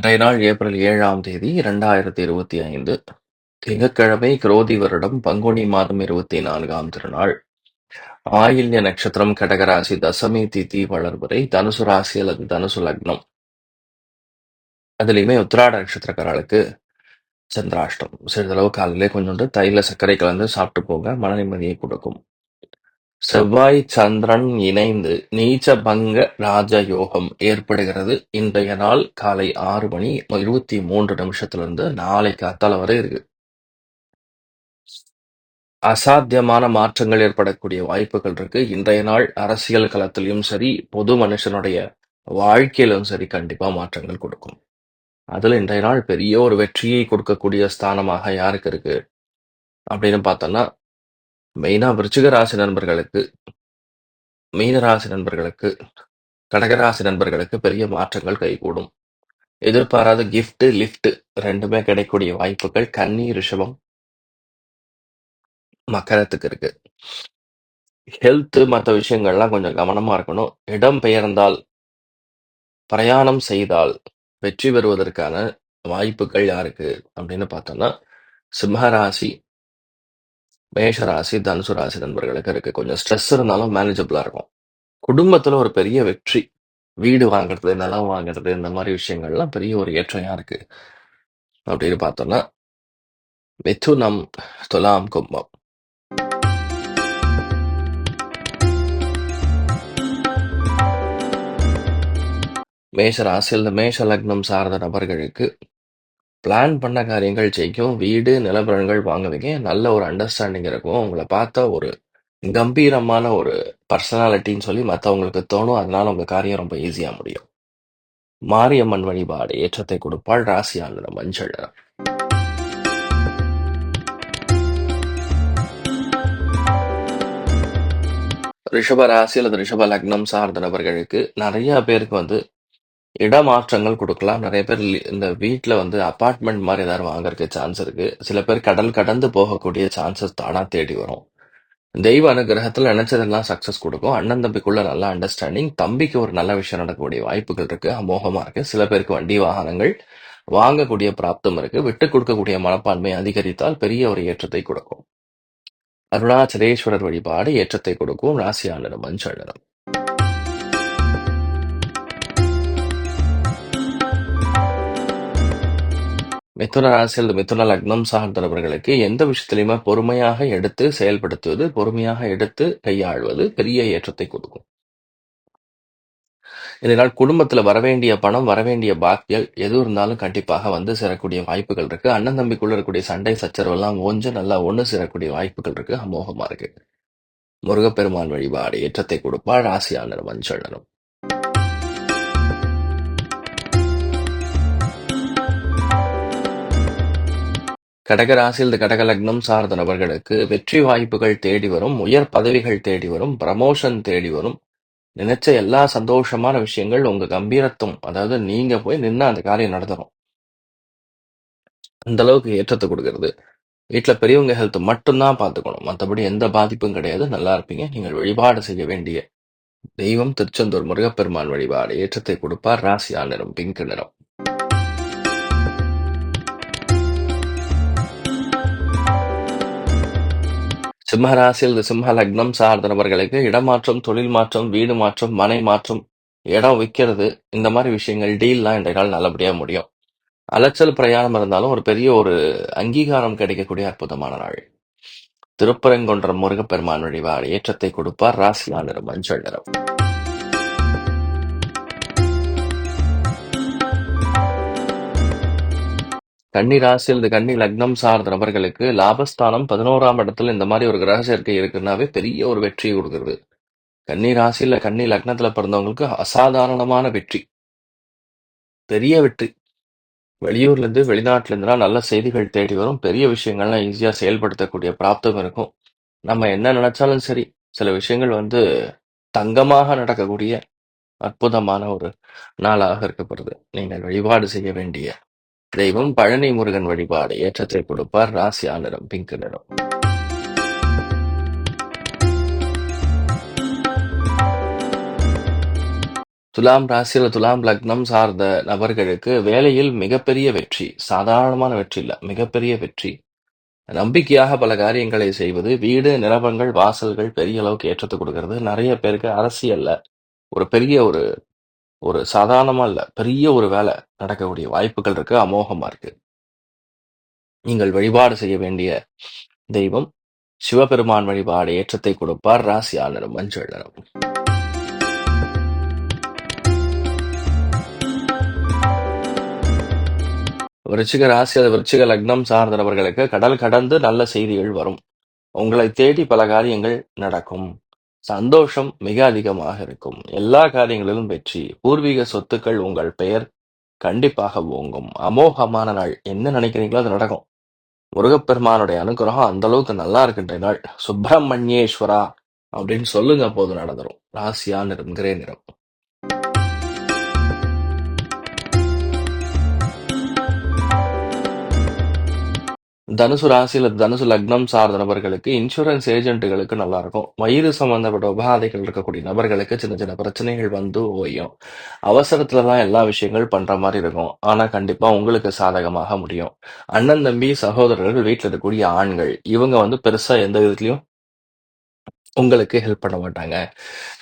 இன்றைய நாள் ஏப்ரல் ஏழாம் தேதி இரண்டாயிரத்தி இருபத்தி ஐந்து. திங்கட்கிழமை குரோதி வருடம் பங்குனி மாதம் இருபத்தி நான்காம் திருநாள். ஆயில்ய நட்சத்திரம் கடகராசி தசமி திதி வளர்வரை தனுசு ராசி அல்லது தனுசு லக்னம். அதுலேயுமே உத்திராட நட்சத்திரக்காரர்களுக்கு சந்திராஷ்டம் சிறிதளவு காலையிலே கொஞ்சோண்டு தைல சர்க்கரை கலந்து சாப்பிட்டு போங்க மன நிம்மதியை கொடுக்கும். செவ்வாய் சந்திரன் இணைந்து நீச்ச பங்க ராஜயோகம் ஏற்படுகிறது. இன்றைய நாள் காலை ஆறு மணி இருபத்தி மூன்று நிமிஷத்துல இருந்து நாளை காத்தால வரை இருக்கு. அசாத்தியமான மாற்றங்கள் ஏற்படக்கூடிய வாய்ப்புகள் இருக்கு. இன்றைய நாள் அரசியல் களத்திலும் சரி பொது மனுஷனுடைய வாழ்க்கையிலும் சரி கண்டிப்பா மாற்றங்கள் கொடுக்கும். அதுல இன்றைய நாள் பெரிய ஒரு வெற்றியை கொடுக்கக்கூடிய ஸ்தானமாக யாருக்கு இருக்கு? அப்படின்னு பார்த்தோம்னா மெயினா விருச்சிக ராசி நண்பர்களுக்கு மீன ராசி நண்பர்களுக்கு கடகராசி நண்பர்களுக்கு பெரிய மாற்றங்கள் கைகூடும். எதிர்பாராத கிஃப்ட் லிஃப்ட் ரெண்டுமே கிடைக்கக்கூடிய வாய்ப்புகள் கன்னி ரிஷபம் மக்கரத்துக்கு இருக்கு. ஹெல்த் மற்ற விஷயங்கள்லாம் கொஞ்சம் கவனமா இருக்கணும். இடம் பெயர்ந்தால் பிரயாணம் செய்தால் வெற்றி பெறுவதற்கான வாய்ப்புகள் யாருக்கு அப்படின்னு பார்த்தோம்னா சிம்ம ராசி மேஷ ராசி தனுசு ராசி நண்பர்களுக்கு இருக்கு. கொஞ்சம் ஸ்ட்ரெஸ் இருந்தாலும் மேனேஜபிளா இருக்கும். குடும்பத்துல ஒரு பெரிய வெற்றி வீடு வாங்குறது நிலம் வாங்குறது இந்த மாதிரி விஷயங்கள்லாம் பெரிய ஒரு ஏற்றம் இருக்குது அப்படின்னு பார்த்தோம்னா மிதுனம் துலாம் கும்பம். மேஷ ராசியில் இந்த மேஷ லக்னம் சார்ந்த நபர்களுக்கு பிளான் பண்ண காரியங்கள் ஜெயிக்கும் வீடு நிலபரன்கள் வாங்குவீங்க. நல்ல ஒரு அண்டர்ஸ்டாண்டிங் இருக்கும். உங்களை பார்த்தா ஒரு கம்பீரமான ஒரு பர்சனாலிட்டின்னு சொல்லி மற்றவங்களுக்கு தோணும். அதனால உங்க காரியம் ரொம்ப ஈஸியா முடியும். மாரியம்மன் வழிபாடு ஏற்றத்தை கொடுப்பாள். ராசியான மஞ்சள் நிறம். ரிஷப ராசி அல்லது ரிஷப லக்னம் சார்ந்த நபர்களுக்கு நிறைய பேருக்கு வந்து இடமாற்றங்கள் கொடுக்கலாம். நிறைய பேர் இந்த வீட்ல வந்து அபார்ட்மெண்ட் மாதிரி ஏதாவது வாங்கறதுக்கு சான்ஸ் இருக்கு. சில பேர் கடல் கடந்து போகக்கூடிய சான்சஸ் தானா தேடி வரும். தெய்வ அனுகிரகத்துல நினைச்சதெல்லாம் சக்சஸ் கொடுக்கும். அண்ணன் தம்பிக்குள்ள நல்ல அண்டர்ஸ்டாண்டிங் தம்பிக்கு ஒரு நல்ல விஷயம் நடக்கக்கூடிய வாய்ப்புகள் இருக்கு அமோகமா இருக்கு. சில பேருக்கு வண்டி வாகனங்கள் வாங்கக்கூடிய பிராப்தம் இருக்கு. விட்டு கொடுக்கக்கூடிய மனப்பான்மை அதிகரித்தால் பெரிய ஒரு ஏற்றத்தை கொடுக்கும். அருணாச்சலேஸ்வரர் வழிபாடு ஏற்றத்தை கொடுக்கும். ராசியான மஞ்சள் நிறம் மிதுன ராசியில் மிதுன லக்னம் சார்ந்தவர்களுக்கு எந்த விஷயத்திலையுமே பொறுமையாக எடுத்து செயல்படுத்துவது பொறுமையாக எடுத்து கையாள்வது பெரிய ஏற்றத்தை கொடுக்கும். இதனால் குடும்பத்துல வரவேண்டிய பணம் வரவேண்டிய பாக்கியல் எது இருந்தாலும் கண்டிப்பாக வந்து சேரக்கூடிய வாய்ப்புகள் இருக்கு. அண்ணன் தம்பிக்குள்ள இருக்கக்கூடிய சண்டை சச்சரவு எல்லாம் கொஞ்சம் நல்லா ஒண்ணு சேரக்கூடிய வாய்ப்புகள் இருக்கு. அமோகமா இருக்கு. முருகப்பெருமான் வழிபாடு ஏற்றத்தை கொடுப்பாள் ராசியாளர் மஞ்சள் கடகராசி இந்த கடக லக்னம் சார்ந்த நபர்களுக்கு வெற்றி வாய்ப்புகள் தேடி வரும் உயர் பதவிகள் தேடி வரும் ப்ரமோஷன் தேடி வரும். நினைச்ச எல்லா சந்தோஷமான விஷயங்கள் உங்க கம்பீரத்துவம் அதாவது நீங்க போய் நின்று அந்த காரியம் நடத்தணும் அந்த அளவுக்கு ஏற்றத்தை கொடுக்கறது. வீட்டில் பெரியவங்க ஹெல்த் மட்டும்தான் பார்த்துக்கணும். மற்றபடி எந்த பாதிப்பும் கிடையாது. நல்லா இருப்பீங்க. நீங்கள் வழிபாடு செய்ய வேண்டிய தெய்வம் திருச்செந்தூர் முருகப்பெருமான் வழிபாடு ஏற்றத்தை கொடுப்பார். ராசியா நிறம் பிங்க் நிறம். சிம்ம ராசியில் சிம்ம லக்னம் சார்ந்த நபர்களுக்கு இடமாற்றம் தொழில் மாற்றம் வீடு மாற்றம் மனை மாற்றம் இடம் விற்கிறது. இந்த மாதிரி விஷயங்கள் டீல்லாம் இந்த நாள் நல்லபடியா முடியும். அலைச்சல் பிரயாணம் இருந்தாலும் ஒரு பெரிய ஒரு அங்கீகாரம் கிடைக்கக்கூடிய அற்புதமான நாள். திருப்பரங்குன்றம் முருகப்பெருமான் வழிபாடு ஏற்றத்தை கொடுப்பார். ராசியா நிறம் மஞ்சள் நிறம். கன்னி ராசியில் இந்த கன்னி லக்னம் சார்ந்த நபர்களுக்கு லாபஸ்தானம் பதினோராம் இடத்துல இந்த மாதிரி ஒரு கிரக சேர்க்கை இருக்குன்னாவே பெரிய ஒரு வெற்றியை கொடுக்குறது. கன்னி ராசியில கன்னி லக்னத்துல பிறந்தவங்களுக்கு அசாதாரணமான வெற்றி. பெரிய வெற்றி. வெளியூர்ல இருந்து வெளிநாட்டுல இருந்துலாம் நல்ல செய்திகள் தேடி வரும். பெரிய விஷயங்கள்லாம் ஈஸியா செயல்படுத்தக்கூடிய பிராப்தம் இருக்கும். நம்ம என்ன நினைச்சாலும் சரி சில விஷயங்கள் வந்து தங்கமாக நடக்கக்கூடிய அற்புதமான ஒரு நாளாக இருக்கப்படுது நீங்கள் வழிபாடு செய்ய வேண்டிய தெய்வம் பழனி முருகன் வழிபாடு ஏற்றத்தை கொடுப்பார். ராசியா நிறம் பிங்க் நிறம். துலாம் ராசியில துலாம் லக்னம் சார்ந்த நபர்களுக்கு வேலையில் மிகப்பெரிய வெற்றி. சாதாரணமான வெற்றி இல்ல மிகப்பெரிய வெற்றி. நம்பிக்கையாக பல காரியங்களை செய்வது வீடு நிலவங்கள் வாசல்கள் பெரிய அளவுக்கு ஏற்றத்தை கொடுக்கிறது. நிறைய பேருக்கு அரசியல்ல ஒரு பெரிய ஒரு ஒரு சாதாரணமா இல்ல பெரிய ஒரு வேலை நடக்கக்கூடிய வாய்ப்புகள் இருக்கு அமோகமா இருக்கு. நீங்கள் வழிபாடு செய்ய வேண்டிய தெய்வம் சிவபெருமான் வழிபாடு ஏற்றத்தை கொடுப்பார் ராசியா நிறம் மஞ்சள் நிறம் விருச்சிக ராசி அது விருச்சிக லக்னம் சார்ந்த நபர்களுக்கு கடல் கடந்து நல்ல செய்திகள் வரும். உங்களை தேடி பல காரியங்கள் நடக்கும். சந்தோஷம் மிக அதிகமாக இருக்கும். எல்லா காரியங்களிலும் வெற்றி. பூர்வீக சொத்துக்கள் உங்கள் பெயர் கண்டிப்பாக ஓங்கும். அமோகமான நாள். என்ன நினைக்கிறீங்களோ அது நடக்கும். முருகப்பெருமானுடைய அனுகிரகம் அந்த அளவுக்கு நல்லா இருக்கின்ற நாள். சுப்பிரமணியேஸ்வரா அப்படின்னு சொல்லுங்க போது நடந்துரும். ராசியா நிறம் கிரே நிறம். தனுசு ராசியில் தனுசு லக்னம் சார்ந்த நபர்களுக்கு இன்சூரன்ஸ் ஏஜென்ட்டுகளுக்கு நல்லா இருக்கும் வயிறு சம்பந்தப்பட்ட உபாதைகள் இருக்கக்கூடிய நபர்களுக்கு சின்ன சின்ன பிரச்சனைகள் வந்து ஓயும். அவசரத்துல தான் எல்லா விஷயங்கள் பண்ற மாதிரி இருக்கும். ஆனா கண்டிப்பா உங்களுக்கு சாதகமாக முடியும். அண்ணன் தம்பி சகோதரர்கள் வீட்டில் இருக்கக்கூடிய ஆண்கள் இவங்க வந்து பெருசா எந்த விதத்துலயும் உங்களுக்கு ஹெல்ப் பண்ண மாட்டாங்க.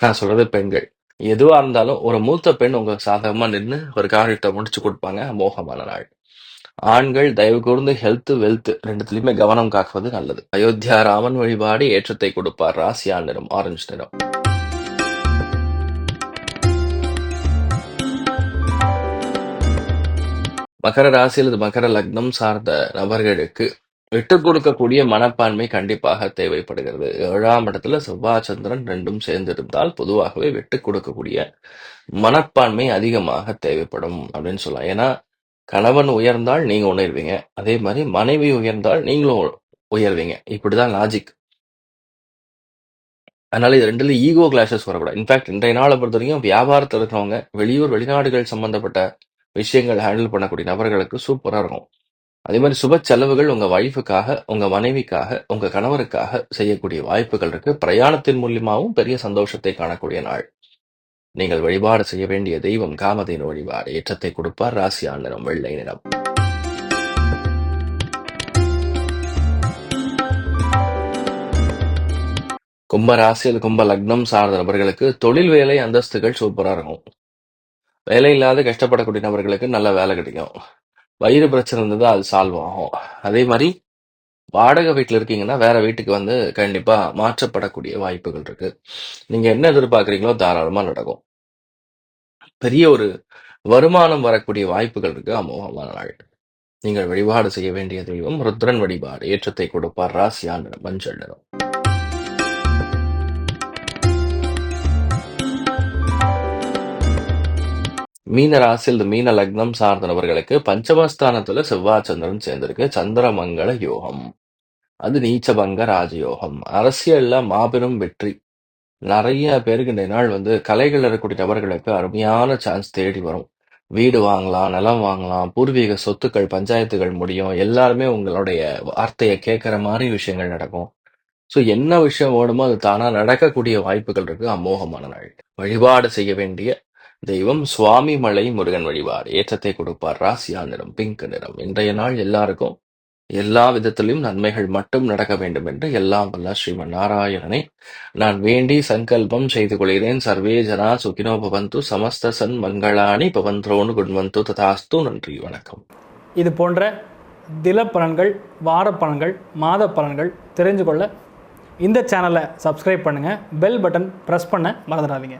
நான் சொல்றது பெண்கள். எதுவா இருந்தாலும் ஒரு மூத்த பெண் உங்களுக்கு சாதகமா நின்று ஒரு காரியத்தை முடிச்சு கொடுப்பாங்க மோகமான நாள். ஆண்கள் தயவு கூர்ந்து ஹெல்த் வெல்த் ரெண்டுத்துலயுமே கவனம் காக்குவது நல்லது. அயோத்தியா ராமன் வழிபாடு ஏற்றத்தை கொடுப்பார். ராசியா நிறம் ஆரஞ்சு நிறம். மகர ராசி அல்லது மகர லக்னம் சார்ந்த நபர்களுக்கு விட்டு கொடுக்கக்கூடிய மனப்பான்மை கண்டிப்பாக தேவைப்படுகிறது. ஏழாம் இடத்துல செவ்வாய் சந்திரன் ரெண்டும் சேர்ந்திருந்தால் பொதுவாகவே விட்டு கொடுக்கக்கூடிய மனப்பான்மை அதிகமாக தேவைப்படும் அப்படின்னு சொல்லலாம். ஏன்னா கணவன் உயர்ந்தால் நீங்க உணர்வீங்க. அதே மாதிரி மனைவி உயர்ந்தால் நீங்களும் உயர்வீங்க. இப்படிதான் லாஜிக் அதனால இது ரெண்டுல ஈகோ கிளாஷஸ் வரக்கூடாது. இன்ஃபேக்ட் இன்றைய நாளை பொறுத்த வரைக்கும் வியாபாரத்தில் இருக்கிறவங்க வெளியூர் வெளிநாடுகள் சம்பந்தப்பட்ட விஷயங்கள் ஹேண்டில் பண்ணக்கூடிய நபர்களுக்கு சூப்பரா இருக்கும். அதே மாதிரி சுப செலவுகள் உங்க வைஃபுக்காக உங்க மனைவிக்காக உங்க கணவருக்காக செய்யக்கூடிய வாய்ப்புகள் இருக்கு. பிரயாணத்தின் மூலியமாவும் பெரிய சந்தோஷத்தை காணக்கூடிய நாள். நீங்கள் வழிபாடு செய்ய வேண்டிய தெய்வம் காமதேனு வழிபாடு. ஏற்றத்தை கொடுப்பார் ராசி ஆண்டனம் வெள்ளை நிறம். கும்ப ராசியில் கும்ப லக்னம் சார்ந்த நபர்களுக்கு தொழில் வேலை அந்தஸ்துகள் சூப்பரா இருக்கும். வேலை இல்லாத கஷ்டப்படக்கூடிய நபர்களுக்கு நல்ல வேலை கிடைக்கும். வயிறு பிரச்சனை இருந்தது அது சால்வ் ஆகும். அதே மாதிரி வாடகை வீட்டில் இருக்கீங்கன்னா வேற வீட்டுக்கு வந்து கண்டிப்பா மாற்றப்படக்கூடிய வாய்ப்புகள் இருக்கு. நீங்க என்ன எதிர்பார்க்குறீங்களோ தாராளமா நடக்கும். பெரிய ஒரு வருமானம் வரக்கூடிய வாய்ப்புகள் இருக்கு. அமோகமான நாள் நீங்கள் வழிபாடு செய்ய வேண்டிய தெய்வம் ருத்ரன் வழிபாடு. ஏற்றத்தை கொடுப்பார் ராசியா நிறம் மஞ்சள் நிறம். மீன இந்த மீன லக்னம் சார்ந்தவர்களுக்கு பஞ்சமஸ்தானத்துல செவ்வாய் சந்திரன் சேர்ந்திருக்கு. சந்திரமங்கள யோகம். அது நீச்சபங்க ராஜயோகம். அரசியல்ல மாபெரும் வெற்றி. நிறைய பேருக்கு இந்த நாள் வந்து கலைகள் இருக்கக்கூடிய நபர்களுக்கு அருமையான சான்ஸ் தேடி வரும். வீடு வாங்கலாம் நிலம் வாங்கலாம் பூர்வீக சொத்துக்கள் பஞ்சாயத்துகள் முடியும். எல்லாருமே உங்களுடைய வார்த்தையை கேட்குற மாதிரி விஷயங்கள் நடக்கும். ஸோ என்ன விஷயம் வேணுமோ அது தானாக நடக்கக்கூடிய வாய்ப்புகள் இருக்கு. அமோகமான நாள். வழிபாடு செய்ய வேண்டிய தெய்வம் சுவாமி மலை முருகன் வழிபாடு. ஏற்றத்தை கொடுப்பார். ராசியா நிறம் பிங்க் நிறம். இன்றைய நாள் எல்லாருக்கும் எல்லா விதத்திலும் நன்மைகள் மட்டும் நடக்க வேண்டும் என்று எல்லாம் வல்ல ஸ்ரீமன் நாராயணனை நான் வேண்டி சங்கல்பம் செய்து கொள்கிறேன். சர்வே ஜனா சுகினோ பவந்து சமஸ்த சன் மங்களாணி பவந்தோனு குண்வந்து ததாஸ்து நன்றி வணக்கம். இது போன்ற தில பலன்கள் வார பலன்கள் மாத பலன்கள் தெரிஞ்சு கொள்ள இந்த சேனலை சப்ஸ்கிரைப் பண்ணுங்கள் பெல் பட்டன் ப்ரெஸ் பண்ண மறந்துடாதீங்க.